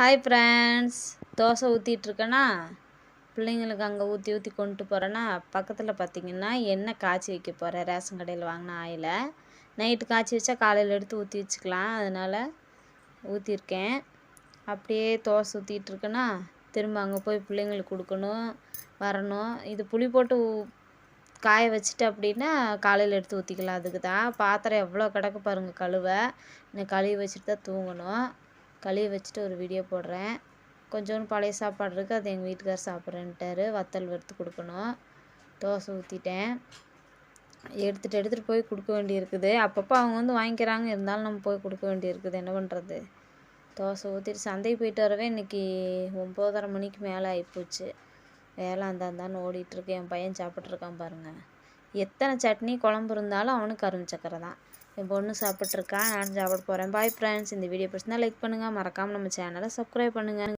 Hi friends dosa ஊற்றிட்டுருக்கேனா பிள்ளைங்களுக்கு அங்கே ஊற்றி ஊற்றி கொண்டு போகிறேன்னா பக்கத்தில் பார்த்தீங்கன்னா எண்ணெய் காய்ச்சி வைக்க போகிறேன் ரேஷன் கடையில் வாங்கின ஆயில். நைட்டு காய்ச்சி வச்சா காலையில் எடுத்து ஊற்றி வச்சுக்கலாம். அதனால் ஊற்றிருக்கேன் அப்படியே தோசை ஊற்றிட்டுருக்கேன்னா திரும்ப அங்கே போய் பிள்ளைங்களுக்கு கொடுக்கணும் வரணும். இது புளி போட்டு காய வச்சுட்டு அப்படின்னா காலையில் எடுத்து ஊற்றிக்கலாம் அதுக்கு தான் பாத்திரம் எவ்வளோ கிடக்கு பாருங்கள் கழுவை. இன்னும் கழுவி வச்சுட்டு தான் தூங்கணும். கழுவி வச்சுட்டு ஒரு வீடியோ போடுறேன். கொஞ்சோண்டு பழைய சாப்பாடு இருக்குது அது எங்கள் வீட்டுக்கார் சாப்பிட்றேன்ட்டாரு. வத்தல் வறுத்து கொடுக்கணும். தோசை ஊற்றிட்டேன் எடுத்துகிட்டு எடுத்துகிட்டு போய் கொடுக்க வேண்டியிருக்குது. அப்பப்போ அவங்க வந்து வாங்கிக்கிறாங்க. இருந்தாலும் நம்ம போய் கொடுக்க வேண்டியிருக்குது. என்ன பண்ணுறது தோசை ஊற்றிட்டு சந்தைக்கு போயிட்டு வரவே இன்றைக்கி ஒம்போதரை மணிக்கு மேலே ஆகிப்போச்சு வேலை அந்த அந்தான்னு ஓடிட்டுருக்கு என் பையன் சாப்பிட்ருக்கான் பாருங்கள் எத்தனை சட்னி குழம்பு இருந்தாலும் அவனுக்கு கரும்பு சக்கரை தான். என் பொண்ணு சாப்பிட்ருக்கா நான் சாப்பிட போகிறேன் பாய் ஃப்ரெண்ட்ஸ் இந்த வீடியோ பிடிச்சிருந்தா லைக் பண்ணுங்கள் மறக்காமல் நம்ம சேனலை சப்ஸ்கிரைப் பண்ணுங்கள்